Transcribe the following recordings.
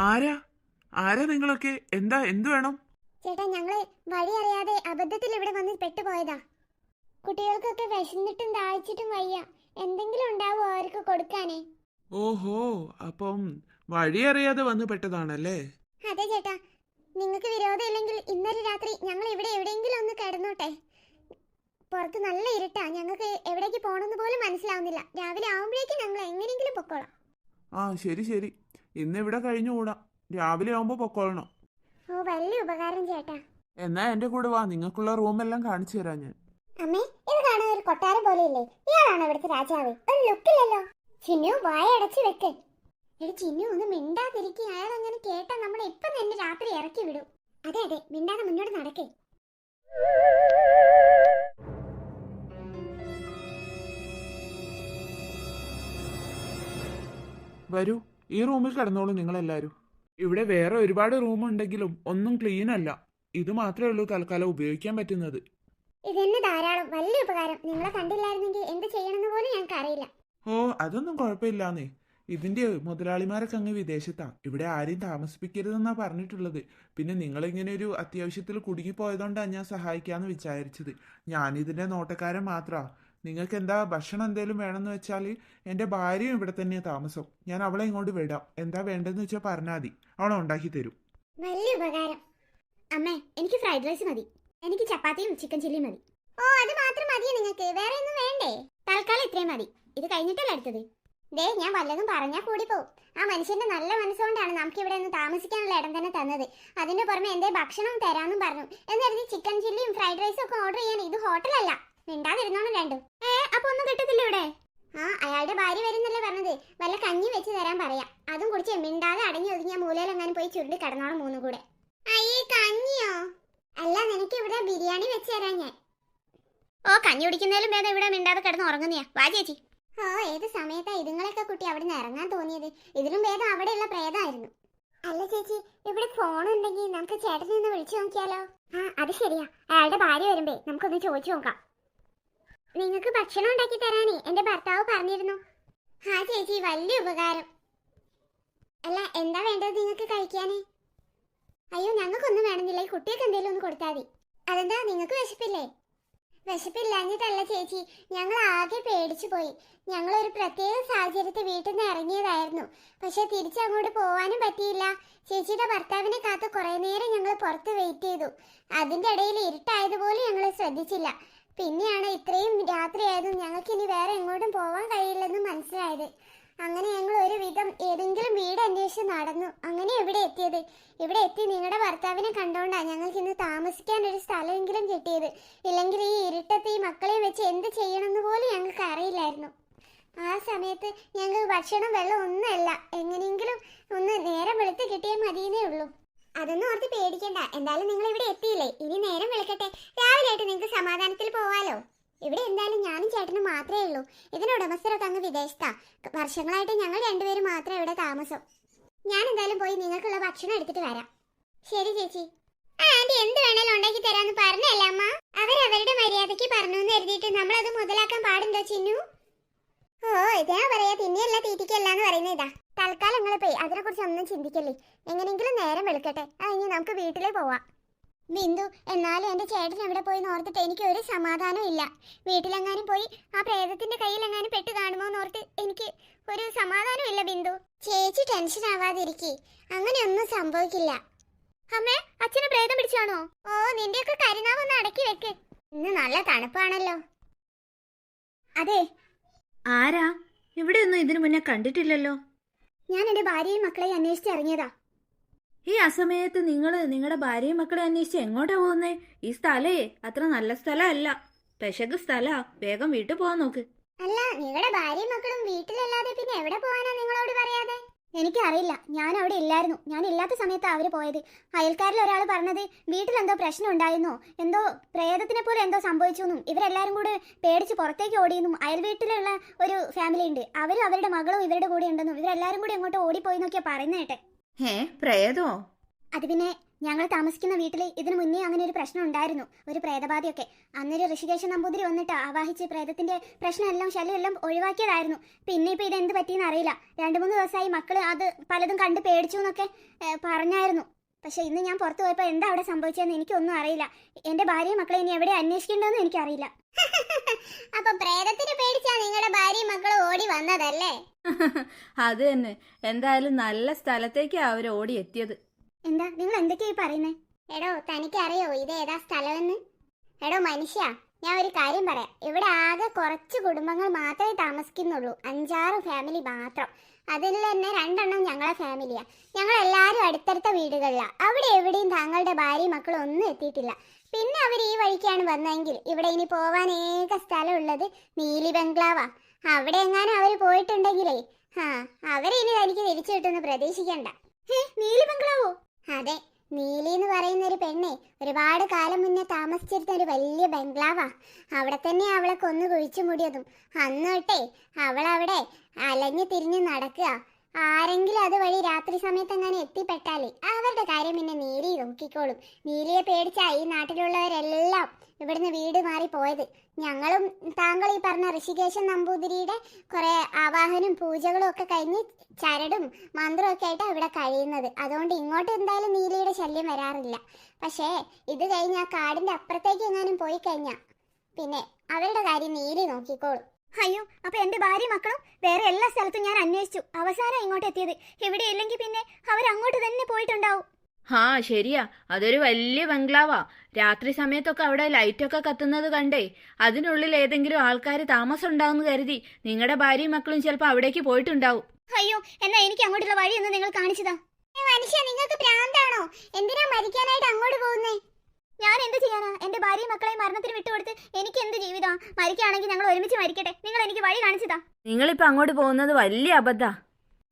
ആരാ? ആരാ നിങ്ങളൊക്കെ? എന്താ എന്തു വേണം? ചേട്ടാ ഞങ്ങൾ വഴി അറിയാതെ അബദ്ധത്തിൽ ഇവിടെ വന്ന് പെട്ടുപോയതാ. കുട്ടികൾക്കൊക്കെ വിശന്നിട്ടും ദാഹിച്ചിട്ടും വയ്യ. എന്തെങ്കിലും ഉണ്ടാവോ അവർക്ക് കൊടുക്കാനേ? ഓഹോ അപ്പം വഴി അറിയാതെ വന്ന് പെട്ടതാണല്ലേ? അതെ ചേട്ടാ. നിങ്ങൾക്ക് വിരോധമില്ലെങ്കിൽ ഇന്നലെ രാത്രി ഞങ്ങൾ ഇവിടെ എവിടെയെങ്കിലും ഒന്ന് കിടന്നോട്ടെ. പുറത്ത് നല്ല ഇരുട്ടാ. ഞങ്ങൾക്ക് എവിടേക്ക് പോകണമെന്ന് പോലും മനസ്സിലാവുന്നില്ല. രാവിലെ ആവുമ്പോഴേക്കും ഞങ്ങൾ എങ്ങനെയെങ്കിലും പൊക്കോളാം. ആ ശരി ശരി. ഇന്ന് ഇവിടെ കഴിഞ്ഞുകൂടാ. രാവിലെ ആവുമ്പോ പൊക്കോളണം. ഓ വലിയ ഉപകാരം ചേട്ടാ. എന്നാ എന്റെ കൂടെ വാ നിങ്ങൾക്കുള്ള റൂമെല്ലാം കാണിച്ചു തരാം ഞാൻ. അമ്മേ ഇത് കാണാൻ ഒരു കൊട്ടാരം പോലെ ഇല്ലേ ഇയാളാണ് ഇവിടുത്തെ രാജാവ്? ഒരു ലുക്കില്ലല്ലോ. ചിന്നു വായ അടച്ചു വെക്ക്. എടി ചിന്നു ഒന്ന് മിണ്ടാതിരിക്കുക അയാൾ അങ്ങനെ കേട്ടാ നമ്മൾ ഇപ്പം തന്നെ രാത്രി ഇറക്കി വിടും. അതെ അതെ മിണ്ടാതെ മുന്നോട്ട് നടക്കേ. വരൂ. ഈ റൂമിൽ കിടന്നോളൂ നിങ്ങളെല്ലാവരും ഇവിടെ വേറെ ഒരുപാട് റൂം ഉണ്ടെങ്കിലും ഒന്നും ക്ലീൻ അല്ല. ഇത് മാത്രമേ ഉള്ളൂ തൽക്കാലം ഉപയോഗിക്കാൻ പറ്റുന്നത്. ഇതെന്നെ ധാരാളം. വലിയ ഉപകാരം. നിങ്ങളെ കണ്ടില്ലായിരുന്നെങ്കിൽ എന്ത് ചെയ്യണമെന്ന് പോലും ഞങ്ങൾക്ക് അറിയില്ല. ഓ അതൊന്നും കുഴപ്പമില്ലാന്നേ. ഇതിന്റെ മുതലാളിമാരൊക്കെ അങ്ങ് വിദേശത്താ. ഇവിടെ ആരെയും താമസിപ്പിക്കരുതെന്നാ പറഞ്ഞിട്ടുള്ളത്. പിന്നെ നിങ്ങളിങ്ങനെ ഒരു അത്യാവശ്യത്തിൽ കുടുങ്ങിപ്പോയതുകൊണ്ടാണ് ഞാൻ സഹായിക്കാന്ന് വിചാരിച്ചത്. ഞാനിതിന്റെ നോട്ടക്കാരൻ മാത്രാ. നിങ്ങൾക്ക് എന്താ ഭക്ഷണം എന്തേലും വേണമെന്ന് വെച്ചാൽ എന്റെ ഭാര്യയും ഇവിടെ തന്നെയാണ് താമസം. ഞാൻ അവളെ ഇങ്ങോട്ട് വിടാം. എന്താ വേണ്ടതെന്ന് വെച്ചാൽ പറഞ്ഞാൽ മതി. അവളെ ഉണ്ടാക്കി തരും. വലിയ ഉപകാരം. അമ്മേ എനിക്ക് ഫ്രൈഡ് റൈസ് മതി. എനിക്ക് ചപ്പാത്തിയും ചിക്കൻ ചില്ലിയും മതി. ഓ അത് മാത്രം മതിയോ നിങ്ങൾക്ക്? വേറെ ഒന്നും വേണ്ടേ? തൽക്കാലം ഇത്രയും മതി. ഇത് കഴിഞ്ഞിട്ടല്ല അടുത്തത്? ദേ ഞാൻ വല്ലതും പറഞ്ഞാൽ കൂടി പോകും ആ മനുഷ്യന്റെ നല്ല മനസ്സുകൊണ്ടാണ് നമുക്ക് ഇവിടെ ഒന്ന് താമസിക്കാനുള്ള ഇടം തന്നെ തന്നത്. അതിന്റെ പുറമെ എന്തേ ഭക്ഷണം തരാന്നും പറഞ്ഞു. എന്നിരുന്നു ചിക്കൻ ചില്ലിയും ഫ്രൈഡ് റൈസും ഒക്കെ ഓർഡർ ചെയ്യാൻ ഇത് ഹോട്ടലല്ല മിണ്ടാതിരുന്നോണം രണ്ടു. ഏ അപ്പൊ ഒന്നും കിട്ടത്തില്ല ഇവിടെ? ആ അയാളുടെ ഭാര്യ വരുന്നല്ലേ പറഞ്ഞത്. വല്ല കഞ്ഞി വെച്ച് തരാൻ പറയാം. അതും കുടിച്ച് മിണ്ടാതെ അടങ്ങി ഒതുങ്ങിയ മൂലയിലെങ്ങാനും പോയി ചുരുണ്ടി കിടന്നോളം മൂന്നും കൂടെ. അയ്യേ കഞ്ഞിയോ? അല്ല നിനക്ക് ഇവിടെ ബിരിയാണി വെച്ച് തരാം ഞാൻ. ഓ കഞ്ഞി കുടിക്കുന്നതിലും ഭേദം ഇവിടെ മിണ്ടാതെ കിടന്ന് ഉറങ്ങുന്നയാ. വാ ചേച്ചി. ഓ ഏത് സമയത്താ ഇതുങ്ങളൊക്കെ കുട്ടി അവിടെ നിന്ന് ഇറങ്ങാൻ തോന്നിയത്? ഇതിലും ഭേദം അവിടെയുള്ള പ്രേതമായിരുന്നു അല്ല ചേച്ചി ഇവിടെ ഫോൺ ഉണ്ടെങ്കിൽ നമുക്ക് ചേട്ടനെ ഒന്ന് വിളിച്ചു നോക്കിയാലോ? ആ അത് ശരിയാ. അയാളുടെ ഭാര്യ വരുമ്പേ നമുക്കൊന്ന് ചോദിച്ചു നോക്കാം. നിങ്ങൾക്ക് ഭക്ഷണം ഉണ്ടാക്കി തരാനേ എന്റെ ഭർത്താവ് പറഞ്ഞിരുന്നു. ആ ചേച്ചി വലിയ ഉപകാരം. അല്ല എന്താ വേണ്ടത് നിങ്ങൾക്ക് കഴിക്കാനേ? അയ്യോ ഞങ്ങൾക്കൊന്നും വേണമെന്നില്ല. ഈ കുട്ടിയൊക്കെ എന്തെങ്കിലും ഒന്ന് കൊടുത്താൽ മതി. അതെന്താ നിങ്ങൾക്ക് വിശപ്പില്ലേ? വിശപ്പില്ലാഞ്ഞിട്ടല്ല ചേച്ചി. ഞങ്ങൾ ആകെ പേടിച്ചു പോയി. ഞങ്ങൾ ഒരു പ്രത്യേക സാഹചര്യത്തിൽ വീട്ടിൽ നിന്ന് ഇറങ്ങിയതായിരുന്നു. പക്ഷെ തിരിച്ചങ്ങോട്ട് പോവാനും പറ്റിയില്ല. ചേച്ചിയുടെ ഭർത്താവിനെ കാത്ത് കുറേ നേരം ഞങ്ങൾ പുറത്ത് വെയിറ്റ് ചെയ്തു. അതിന്റെ ഇടയിൽ ഇരുട്ടായതുപോലും ഞങ്ങൾ ശ്രദ്ധിച്ചില്ല. പിന്നെയാണ് ഇത്രയും രാത്രിയായതും ഞങ്ങൾക്ക് ഇനി വേറെ എങ്ങോട്ടും പോവാൻ കഴിയില്ലെന്ന് മനസ്സിലായത്. അങ്ങനെ ഞങ്ങൾ ഒരുവിധം ഏതെങ്കിലും വീട് അന്വേഷിച്ച് നടന്നു. അങ്ങനെ ഇവിടെ എത്തിയത്. ഇവിടെ എത്തി നിങ്ങളുടെ ഭർത്താവിനെ കണ്ടോണ്ടാ ഞങ്ങൾക്ക് ഇന്ന് താമസിക്കാൻ ഒരു സ്ഥലമെങ്കിലും കിട്ടിയത്. ഇല്ലെങ്കിൽ ഈ ഇരുട്ടത്ത് ഈ മക്കളെ വെച്ച് എന്ത് ചെയ്യണമെന്ന് പോലും ഞങ്ങൾക്ക് അറിയില്ലായിരുന്നു. ആ സമയത്ത് ഞങ്ങൾ ഭക്ഷണം വെള്ളം ഒന്നുമല്ല. എങ്ങനെയെങ്കിലും ഒന്ന് നേരം വെളുത്ത് കിട്ടിയാൽ മതിയെന്നേ ഉള്ളൂ. അതൊന്നും ഓർത്ത് പേടിക്കണ്ട. എന്തായാലും നിങ്ങൾ ഇവിടെ എത്തിയില്ലേ? ഇനി നേരം വിളിക്കട്ടെ. രാവിലെ ആയിട്ട് നിങ്ങൾക്ക് സമാധാനത്തിൽ പോവാലോ. ഇവിടെ എന്തായാലും ഞാനും ചേട്ടനും മാത്രമേ ഉള്ളൂ. ഇതിന് ഉടമസ്ഥരൊക്കെ അങ്ങ് വിദേശത്താ. വർഷങ്ങളായിട്ട് ഞങ്ങൾ രണ്ടുപേരും മാത്രമേ ഇവിടെ താമസം. ഞാൻ എന്തായാലും പോയി നിങ്ങൾക്കുള്ള ഭക്ഷണം എടുത്തിട്ട് വരാം. ശരി ചേച്ചി. ആന്റി എന്ത് വേണേലും ഉണ്ടാക്കി തരാന്ന് പറഞ്ഞല്ല അമ്മ? അവരവരുടെ മര്യാദയ്ക്ക് പറഞ്ഞു എന്ന് എഴുതിയിട്ട് നമ്മളത് മുതലാക്കാൻ പാടുണ്ടോ ചിന്നു? ഓ ഇതാ പറയാ. തിന്നെയല്ല തീറ്റിക്കല്ല എന്ന് പറയുന്നത് ഇതാ. തൽക്കാലം നിങ്ങൾ പോയി അതിനെ കുറിച്ച് ഒന്നും ചിന്തിക്കല്ലേ? എങ്ങനെയെങ്കിലും നേരം വെളുക്കട്ടെ. അത് ഇനി നമുക്ക് വീട്ടിലേ പോവാം. ബിന്ദു എന്നാലും എന്റെ ചേട്ടൻ എവിടെ പോയി ഓർത്തിട്ട് എനിക്ക് ഒരു സമാധാനവും ഇല്ല. വീട്ടിലെങ്ങാനും പോയി ആ പ്രേതത്തിന്റെ കയ്യിലെങ്ങാനും പെട്ട് കാണുമോ എന്നോർത്ത് എനിക്ക് ഒരു സമാധാനം ഇല്ല ബിന്ദു. ചേച്ചി ടെൻഷൻ ആവാതിരിക്കേ. അങ്ങനെയൊന്നും സംഭവിക്കില്ല. അമ്മേ അച്ഛനെ പ്രേതം പിടിച്ചാണോ ഓ നിന്റെയൊക്കെ കരുനാവൊന്ന് അടക്കി വെക്ക്. ഇന്ന് നല്ല തണുപ്പാണല്ലോ. അതെ. ആരാ? ഇവിടെയൊന്നും ഇതിനു മുന്നേ കണ്ടിട്ടില്ലല്ലോ. ഞാൻ എന്റെ ഭാര്യയും മക്കളെയും അന്വേഷിച്ച് ഇറങ്ങിയതാ. ഈ അസമയത്ത് നിങ്ങൾ നിങ്ങളുടെ ഭാര്യയും മക്കളെ അന്വേഷിച്ച് എങ്ങോട്ടാ പോകുന്നേ? ഈ സ്ഥലേ അത്ര നല്ല സ്ഥലമല്ല. പെശക് സ്ഥലാ. വേഗം വീട്ടിൽ പോവാൻ നോക്ക്. അല്ല നിങ്ങളുടെ ഭാര്യയും മക്കളും വീട്ടിലല്ലാതെ പിന്നെ എവിടെ പോവാനാ നിങ്ങളോട് പറയാതെ? എനിക്കറിയില്ല. ഞാൻ അവിടെ ഇല്ലായിരുന്നു. ഞാൻ ഇല്ലാത്ത സമയത്താണ് അവർ പോയത്. അയൽക്കാരിൽ ഒരാൾ പറഞ്ഞത് വീട്ടിലെന്തോ പ്രശ്നം ഉണ്ടായിരുന്നോ? എന്തോ പ്രേതത്തിനെ പോലെ എന്തോ സംഭവിച്ചു എന്നും ഇവരെല്ലാരും കൂടെ പേടിച്ച് പുറത്തേക്ക് ഓടിയെന്നും. അയൽ വീട്ടിലുള്ള ഒരു ഫാമിലി ഉണ്ട്. അവരും അവരുടെ മകളും ഇവരുടെ കൂടെ ഉണ്ടെന്നും. ഇവരെല്ലാരും കൂടി അങ്ങോട്ട് ഓടിപ്പോയി നോക്കിയാ പറയുന്നേട്ടെ ഏ പ്രേതോ? അത് പിന്നെ ഞങ്ങൾ താമസിക്കുന്ന വീട്ടിൽ ഇതിനു മുന്നേ അങ്ങനെ ഒരു പ്രശ്നം ഉണ്ടായിരുന്നു ഒരു പ്രേതബാധയൊക്കെ. അന്നൊരു ഋഷികേശ നമ്പൂതിരി വന്നിട്ട് ആവാഹിച്ച് പ്രേതത്തിന്റെ പ്രശ്നമെല്ലാം ശല്യമെല്ലാം ഒഴിവാക്കിയതായിരുന്നു. പിന്നെ ഇപ്പൊ ഇത് എന്ത് പറ്റിയെന്ന് അറിയില്ല. രണ്ടു മൂന്ന് ദിവസമായി മക്കൾ അത് പലതും കണ്ട് പേടിച്ചു എന്നൊക്കെ പറഞ്ഞായിരുന്നു. പക്ഷെ ഇന്ന് ഞാൻ പുറത്തു പോയപ്പോൾ എന്താ അവിടെ സംഭവിച്ചതെന്ന് എനിക്കൊന്നും അറിയില്ല. എന്റെ ഭാര്യയും മക്കളെ ഇനി എവിടെ അന്വേഷിക്കേണ്ടതെന്ന് എനിക്കറിയില്ല. അപ്പൊ പ്രേതത്തിന് പേടിച്ചാ നിങ്ങളുടെ ഭാര്യയും മക്കളും ഓടി വന്നതല്ലേ? അത് തന്നെ. എന്തായാലും നല്ല സ്ഥലത്തേക്കാ അവർ ഓടി എത്തിയത് എന്താ? നിങ്ങൾ എന്തൊക്കെയായി പറയുന്നേ? എടോ തനിക്കറിയോ ഇത് ഏതാ സ്ഥലമെന്ന്? എടോ മനുഷ്യ ഞാൻ ഒരു കാര്യം പറയാം. ഇവിടെ ആകെ കുറച്ച് കുടുംബങ്ങൾ മാത്രമേ താമസിക്കുന്നുള്ളൂ. അഞ്ചാറ് ഫാമിലി മാത്രം. അതിൽ തന്നെ രണ്ടെണ്ണം ഞങ്ങളെ ഫാമിലിയാ ഞങ്ങൾ എല്ലാവരും അടുത്തടുത്ത വീടുകളിലാണ് അവിടെ എവിടെയും താങ്കളുടെ ഭാര്യയും മക്കളും ഒന്നും എത്തിയിട്ടില്ല. പിന്നെ അവർ ഈ വഴിക്കാണ് വന്നതെങ്കിൽ ഇവിടെ ഇനി പോവാൻ ഏക സ്ഥലമുള്ളത് നീലി ബംഗ്ലാവാ. അവിടെ എങ്ങാനും അവർ പോയിട്ടുണ്ടെങ്കിലേ. ആ അവരെ ഇനി തനിക്ക് തിരിച്ചു കിട്ടുമെന്ന് പ്രതീക്ഷിക്കണ്ട. നീലി ബംഗ്ലാവോ? അതെ നീലി എന്ന് പറയുന്ന ഒരു പെണ്ണെ ഒരുപാട് കാലം മുന്നേ താമസിച്ചിരുന്ന ഒരു വലിയ ബംഗ്ലാവാ. അവിടെ തന്നെ അവളെ കൊന്നു കുഴിച്ചു മുടിയതും. അന്ന് തൊട്ടേ അവളവിടെ അലഞ്ഞു തിരിഞ്ഞ് നടക്കുക. ആരെങ്കിലും അതുവഴി രാത്രി സമയത്ത് എങ്ങനെ എത്തിപ്പെട്ടാലേ അവരുടെ കാര്യം പിന്നെ നീലി നോക്കിക്കോളും. നീലിയെ പേടിച്ചാ ഈ നാട്ടിലുള്ളവരെല്ലാം ഇവിടുന്ന് വീട് മാറി പോയത് ഞങ്ങളും താങ്കൾ ഈ പറഞ്ഞ ഋഷികേശൻ നമ്പൂതിരിയുടെ കുറെ ആവാഹനും പൂജകളും ഒക്കെ കഴിഞ്ഞ് ചരടും മന്ത്രവും ഒക്കെ ആയിട്ടാണ് ഇവിടെ കഴിയുന്നത്. അതുകൊണ്ട് ഇങ്ങോട്ട് എന്തായാലും നീലിയുടെ ശല്യം വരാറില്ല. പക്ഷേ ഇത് കഴിഞ്ഞ് ആ കാടിന്റെ അപ്പുറത്തേക്ക് എങ്ങാനും പോയി കഴിഞ്ഞാൽ പിന്നെ അവരുടെ കാര്യം നീലി നോക്കിക്കോളും. അയ്യോ അപ്പൊ എന്റെ ഭാര്യ മക്കളും വേറെ എല്ലാ സ്ഥലത്തും ഞാൻ അന്വേഷിച്ചു. അവസാനം ഇങ്ങോട്ട് എത്തിയത്. ഇവിടെ ഇല്ലെങ്കിൽ പിന്നെ അവർ അങ്ങോട്ട് തന്നെ പോയിട്ടുണ്ടാവും. ആ ശരിയാ. അതൊരു വലിയ ബംഗ്ലാവാ. രാത്രി സമയത്തൊക്കെ അവിടെ ലൈറ്റൊക്കെ കത്തുന്നത് കണ്ടേ. അതിനുള്ളിൽ ഏതെങ്കിലും ആൾക്കാർ താമസം ഉണ്ടാവുമെന്ന് കരുതി നിങ്ങളുടെ ഭാര്യയും മക്കളും ചിലപ്പോ അവിടേക്ക് പോയിട്ടുണ്ടാവും. അയ്യോ എന്നാ എനിക്ക് അങ്ങോട്ടുള്ള വഴിയൊന്ന് നിങ്ങൾ കാണിച്ചതാ. മനുഷ്യ നിങ്ങൾക്ക് ഭ്രാന്താണോ? എന്തിനാ മരിക്കാനായിട്ട് അങ്ങോട്ട് പോകുന്നേ? ഞാൻ എന്ത് ചെയ്യാനാ? എന്റെ ഭാര്യയും മക്കളെയും മരണത്തിന് വിട്ടുകൊടുത്ത് എനിക്ക് എന്ത് ജീവിതം? മരിക്കുകയാണെങ്കിൽ ഞങ്ങൾ ഒരുമിച്ച് മരിക്കട്ടെ. നിങ്ങൾ എനിക്ക് വഴി കാണിച്ചതാ. നിങ്ങളിപ്പോ അങ്ങോട്ട് പോകുന്നത് വലിയ അബദ്ധ.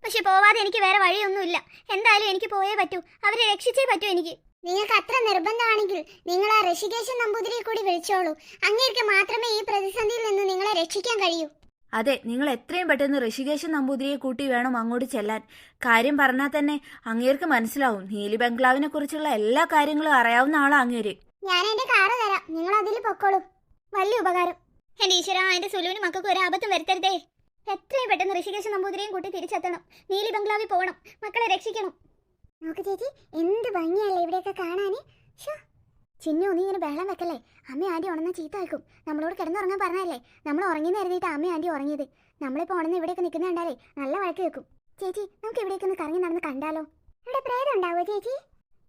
പക്ഷെ പോവാതെ എനിക്ക് വേറെ വഴിയൊന്നുമില്ല. എന്തായാലും എനിക്ക് പോയേ പറ്റൂ. അവരെ രക്ഷിച്ചേ പറ്റൂ എനിക്ക്. നിങ്ങൾക്ക് അത്ര നിർബന്ധമാണെങ്കിൽ നിങ്ങൾ ആ ഋഷികേശൻ നമ്പൂതിരിയെ കൂടി വിളിച്ചോളൂ. അങ്ങേർക്ക് മാത്രമേ ഈ പ്രതിസന്ധിയിൽ നിന്ന് നിങ്ങളെ രക്ഷിക്കാൻ കഴിയൂ. അതെ നിങ്ങൾ എത്രയും പെട്ടെന്ന് ഋഷികേശൻ നമ്പൂതിരിയെ കൂട്ടി വേണം അങ്ങോട്ട് ചെല്ലാൻ. കാര്യം പറഞ്ഞാൽ തന്നെ അങ്ങേർക്ക് മനസ്സിലാവും. നീലി ബംഗ്ലാവിനെ കുറിച്ചുള്ള എല്ലാ കാര്യങ്ങളും അറിയാവുന്ന ആളാ അങ്ങേര്. ഞാൻ എന്റെ കാറ് തരാം. നിങ്ങൾ അതിൽ പൊക്കോളൂ. വലിയ ഉപകാരം. എന്റെ ഈശ്വര എന്റെ സുലുവിനും മക്കൾക്ക് ഒരു ആപത്തും വരുത്തരുതേ. എത്രയും പെട്ടെന്ന് ഋഷികേശൻ നമ്പൂതിരിയും കൂട്ടി തിരിച്ചെത്തണം. നീലി ബംഗ്ലാവിൽ പോകണം. മക്കളെ രക്ഷിക്കണം. നോക്ക് ചേച്ചി എന്ത് ഭംഗിയല്ലേ ഇവിടെയൊക്കെ കാണാൻ ശ്ശോ. ചിന്നു നീ ഇങ്ങനെ ബഹളം വെക്കല്ലേ? അമ്മ ആന്റി ഉണർന്ന ചീത്ത വെക്കും നമ്മളോട് കിടന്നുറങ്ങാൻ പറഞ്ഞല്ലേ നമ്മൾ ഉറങ്ങിയെന്ന് കരുതിയിട്ട് അമ്മ ആന്റി ഉറങ്ങിയത്. നമ്മളിപ്പോ ഉണർന്ന് ഇവിടെയൊക്കെ നിൽക്കുന്ന കണ്ടാലേ നല്ല വഴക്ക് വെക്കും ചേച്ചി നമുക്ക് ഇവിടേക്ക് ഒന്ന് കറങ്ങി നടന്ന് കണ്ടാലോ? ഇവിടെ പ്രേതം ഉണ്ടാവോ ചേച്ചി?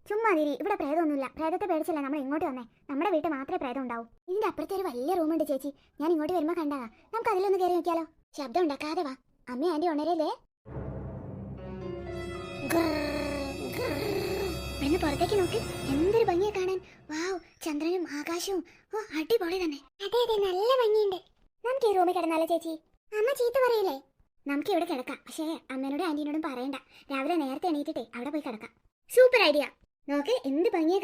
ചുമ്മാ തിരി ഇവിടെ പ്രേതമൊന്നുമില്ല. പ്രേതത്തെ പേടിച്ചല്ലേ നമ്മൾ ഇങ്ങോട്ട് വന്നേ? നമ്മുടെ വീട്ടിൽ മാത്രമേ പ്രേതം ഉണ്ടാവൂ. ഇതിന്റെ അപ്പുറത്തെ ഒരു വലിയ റൂമുണ്ട് ചേച്ചി. ഞാൻ ഇങ്ങോട്ട് വരുമ്പോൾ കണ്ടാ. നമുക്ക് അതിലൊന്ന് കയറി നോക്കിയാലോ? ശബ്ദം ഉണ്ടാക്കാതെ വാ. അമ്മ ആന്റി ഉണരല്ലേ? പുറത്തേക്ക് നോക്ക്. എന്തൊരു ഭംഗിയാ കാണാൻ. വാവ് ചന്ദ്രനും ആകാശവും. ഓ അടിപൊളി തന്നെ. അതെ അതെ നല്ല ഭംഗിയുണ്ട്. നമുക്ക് ഈ റൂമിൽ കിടന്നാലോ ചേച്ചി? അമ്മ ചീത്ത പറയില്ലേ? നമുക്ക് ഇവിടെ കിടക്കാം. പക്ഷേ അമ്മേനോടും ആന്റീനോടും പറയണ്ട. രാവിലെ നേരത്തെ എണീറ്റിട്ടേ അവിടെ പോയി കിടക്കാം. Super idea. നോക്ക് എന്ത് ഭംഗിയെ